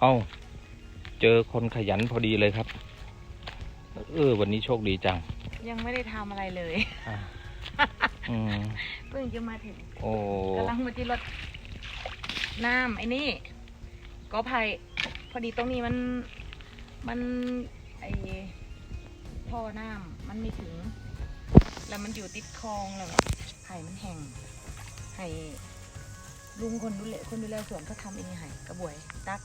เอาเจอคนขยันพอดีเลยครับ เออ วันนี้โชคดีจัง ยังไม่ได้ทำอะไรเลยอะอืมเพิ่งจะมาถึงโอ้กำลังมาที่รถน้ำไอ้นี่ก็ภัยพอดีตรงนี้มันมันไอท่อน้ำมันไม่ถึง แล้วมันอยู่ติดคลองแล้วไห่มันแห้งไห่ลุงคนดูแลคนดูแลสวนเขาทำเองไห่กระบวยตัก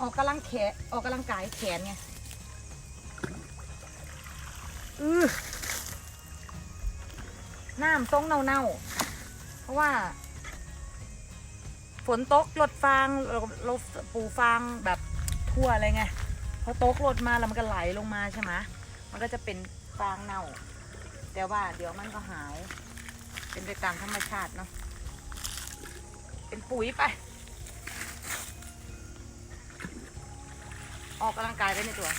ออกกำลังแขนออกกำลังกายแขนไงอือน้ำต้องเน่าๆ เพราะว่า ฝนตกรถฟางเราปูฟางแบบทั่วเลยไงพอตกรถมาแล้วมันก็ไหลลงมาใช่ไหมมันก็จะเป็นฟางเน่า แต่ว่าเดี๋ยวมันก็หาย เป็นไปตามธรรมชาติเนาะเป็นปุ๋ยไป ออกกำลังกายได้ในตัว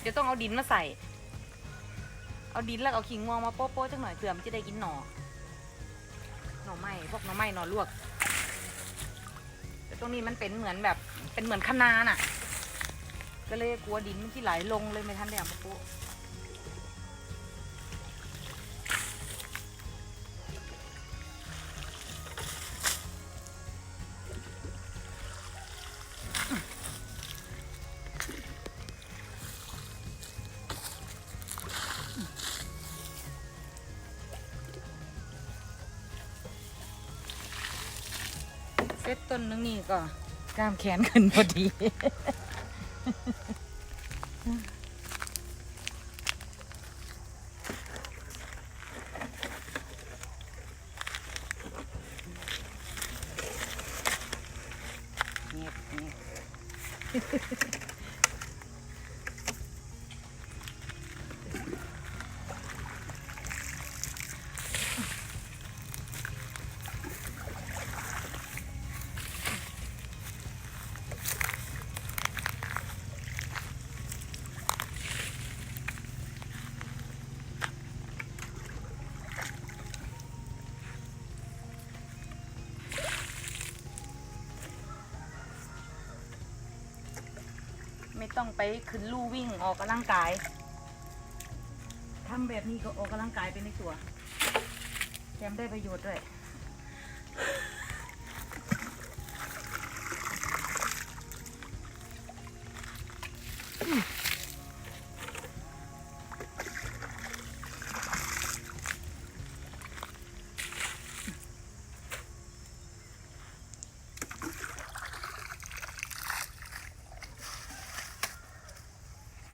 เดี๋ยวต้องเอาดินมาใส่ เอาดินแล้วเอาขิงงวงมาโป๊ะๆจังหน่อยเผื่อมันจะได้กินหน่อหน่อไม้พวกหน่อไม้หน่อลวกแต่ตรงนี้มันเป็นเหมือนแบบเป็นเหมือนคะนาน่ะ ก็เลยกลัวดินมันที่ไหลลงเลยไม่ทันได้เอามาโป๊ะ เซตต้นนึงนี่ก็กล้ามแขนขึ้นพอดี เงียบเงียบ ไม่ต้องไปขึ้นลู่วิ่งออกกำลังกายทำแบบนี้ก็ออกกำลังกายไปในตัวแถมได้ประโยชน์ด้วย